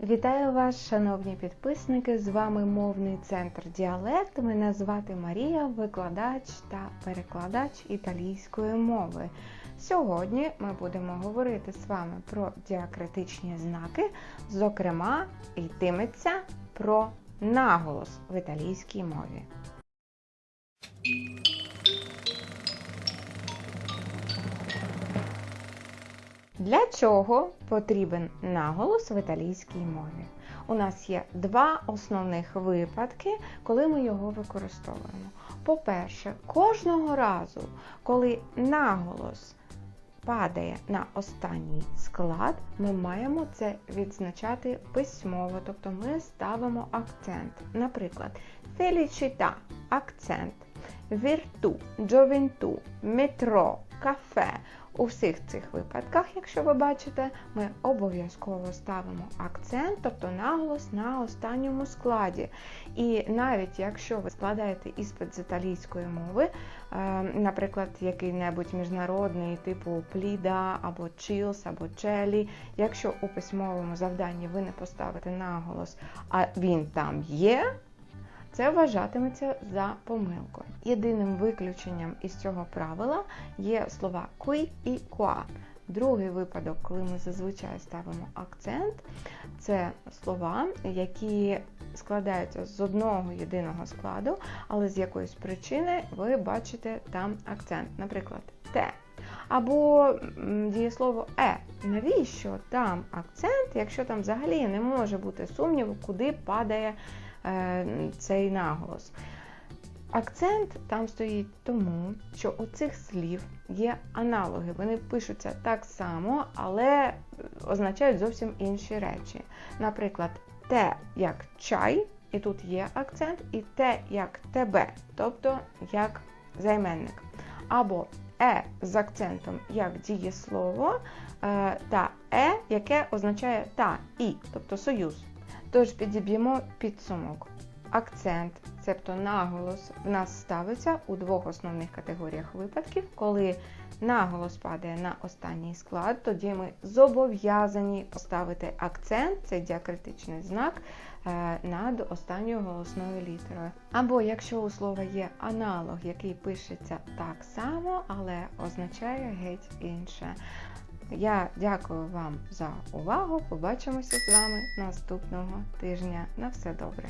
Вітаю вас, шановні підписники! З вами мовний центр діалект. Мене звати Марія, викладач та перекладач італійської мови. Сьогодні ми будемо говорити з вами про діакритичні знаки, зокрема, йтиметься про наголос в італійській мові. Для чого потрібен наголос в італійській мові? У нас є два основних випадки, коли ми його використовуємо. По-перше, кожного разу, коли наголос падає на останній склад, ми маємо це відзначати письмово, тобто ми ставимо акцент. Наприклад, felicità – акцент, virtù, gioventù, метро, кафе. У всіх цих випадках, якщо ви бачите, ми обов'язково ставимо акцент, тобто наголос на останньому складі. І навіть якщо ви складаєте іспит з італійської мови, е, наприклад, який-небудь міжнародний, типу пліда або чілс, або челі, якщо у письмовому завданні ви не поставите наголос, а він там є, це вважатиметься за помилкою. Єдиним виключенням із цього правила є слова qui і qua. Другий випадок, коли ми зазвичай ставимо акцент, це слова, які складаються з одного єдиного складу, але з якоїсь причини ви бачите там акцент. Наприклад, те. Або дієслово е. Навіщо там акцент, якщо там взагалі не може бути сумніву, куди падає цей наголос? Акцент там стоїть тому, що у цих слів є аналоги. Вони пишуться так само, але означають зовсім інші речі. Наприклад, те як чай, і тут є акцент, і те як тебе, тобто як займенник. Або е з акцентом як дієслово, е, та е, яке означає та і, тобто союз. Тож підіб'ємо підсумок. Акцент, цебто наголос, в нас ставиться у двох основних категоріях випадків, коли наголос падає на останній склад, тоді ми зобов'язані поставити акцент, це діакритичний знак, е, над останньою голосною літерою. Або якщо у слова є аналог, який пишеться так само, але означає геть інше. Я дякую вам за увагу. Побачимося з вами наступного тижня. На все добре.